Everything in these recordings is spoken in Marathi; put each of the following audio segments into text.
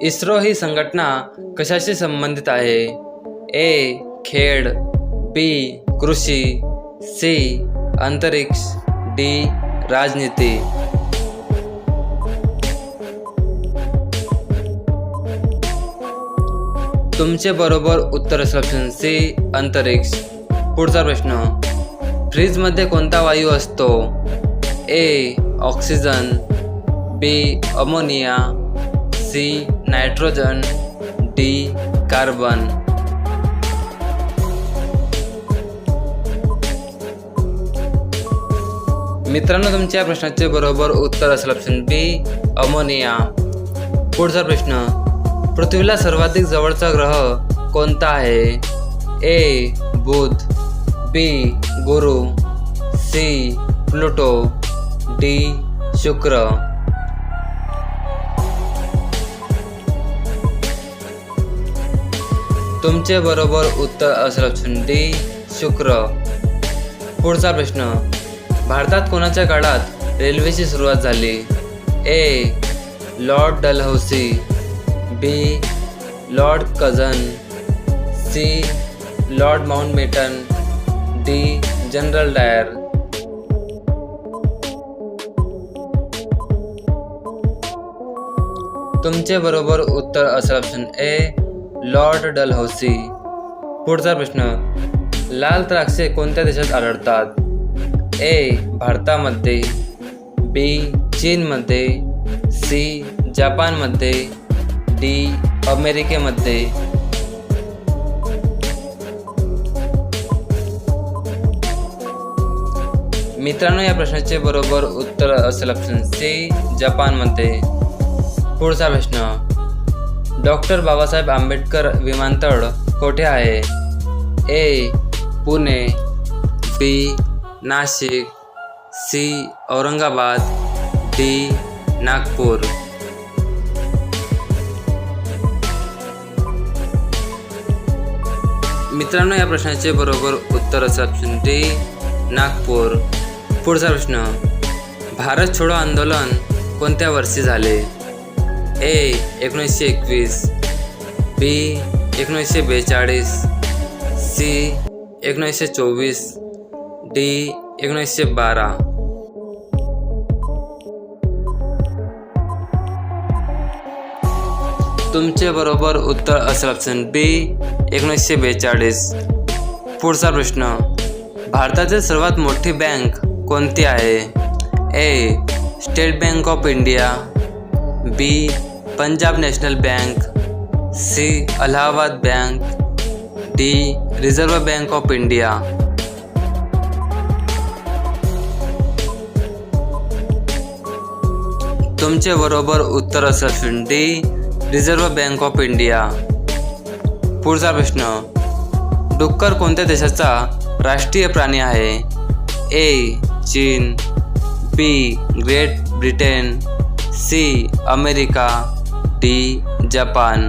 इस्रो ही संघटना कशाशी संबंधित आहे? ए खेळ बी कृषी सी अंतरिक्ष डी राजनीती. तुमचे बरोबर उत्तर असेल सी अंतरिक्ष. पुढचा प्रश्न. फ्रीजमध्ये कोणता वायू असतो? A oxygen B ammonia C nitrogen D carbon. मित्रांनो तुमच्या प्रश्नाचे बरोबर उत्तर असेल ऑप्शन बी अमोनिया पुढचा प्रश्न पृथ्वीला सर्वाधिक जवळचा ग्रह कोणता आहे? ए बुध. बी गुरु. C Pluto. डी शुक्र. तुमचे बरोबर उत्तर असलं डी. शुक्र. पुढचा प्रश्न. भारतात कोणाच्या काळात रेल्वेची सुरुवात झाली? A. Lord Dalhousie. B. Lord Curzon. C. Lord Mountbatten. D. General Dyer. तुमचे बरोबर उत्तर असं ऑप्शन ए. Lord Dalhousie. पुढचा प्रश्न लाल द्राक्षे कोणत्या देशात आढळतात? ए भारतामध्ये बी चीनमध्ये सी जपानमध्ये डी अमेरिकेमध्ये. मित्रांनो या प्रश्नाचे बरोबर उत्तर असेल ऑप्शन सी जपानमध्ये. पुढचा प्रश्न डॉक्टर बाबासाहेब आंबेडकर विमानतळ कोठे आहे? A Pune B Nashik C Aurangabad D Nagpur. मित्रांनो या प्रश्नाचे बरोबर उत्तर असं ऑप्शन डी नागपूर. पुढचा प्रश्न भारत छोडो आंदोलन कोणत्या वर्षी झाले? ए एकोणीसशे एकवीस. बी एकोणीसशे बेचाळीस. सी एकोणीसशे चोवीस. डी एकोणीसशे बारा. तुमचे बरोबर उत्तर असेल ऑप्शन बी एकोणीसशे बेचाळीस. पुढचा प्रश्न. भारतातील सर्वात मोठी बँक कोणती आहे? A State Bank of India. B Punjab National Bank C Allahabad Bank D Reserve Bank of India तुमचे बरोबर उत्तर असेल D Reserve Bank of India पुढचा प्रश्न. डुक्कर कोणत्या देशाचा राष्ट्रीय प्राणी आहे? A China. B Great Britain C America D Japan.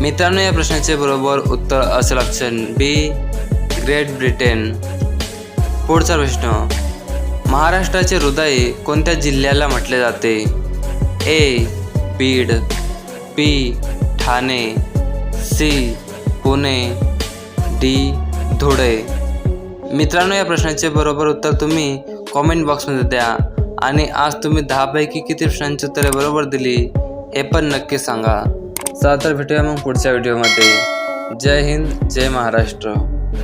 मित्रांनो या प्रश्नाचे बरोबर उत्तर असेल ऑप्शन बी ग्रेट ब्रिटन. पुढचा प्रश्न महाराष्ट्राचे हृदय कोणत्या जिल्ह्याला म्हटले जाते? A Beed B Thane C Pune D Dhule. मित्रांनो या प्रश्नाचे बरोबर उत्तर तुम्ही कॉमेंट बॉक्समध्ये द्या. आणि आज तुम्ही दहापैकी किती प्रश्नांची उत्तरे बरोबर दिली हे पण नक्की सांगा. चला तर भेटूया मग पुढच्या व्हिडिओमध्ये जय हिंद जय महाराष्ट्र.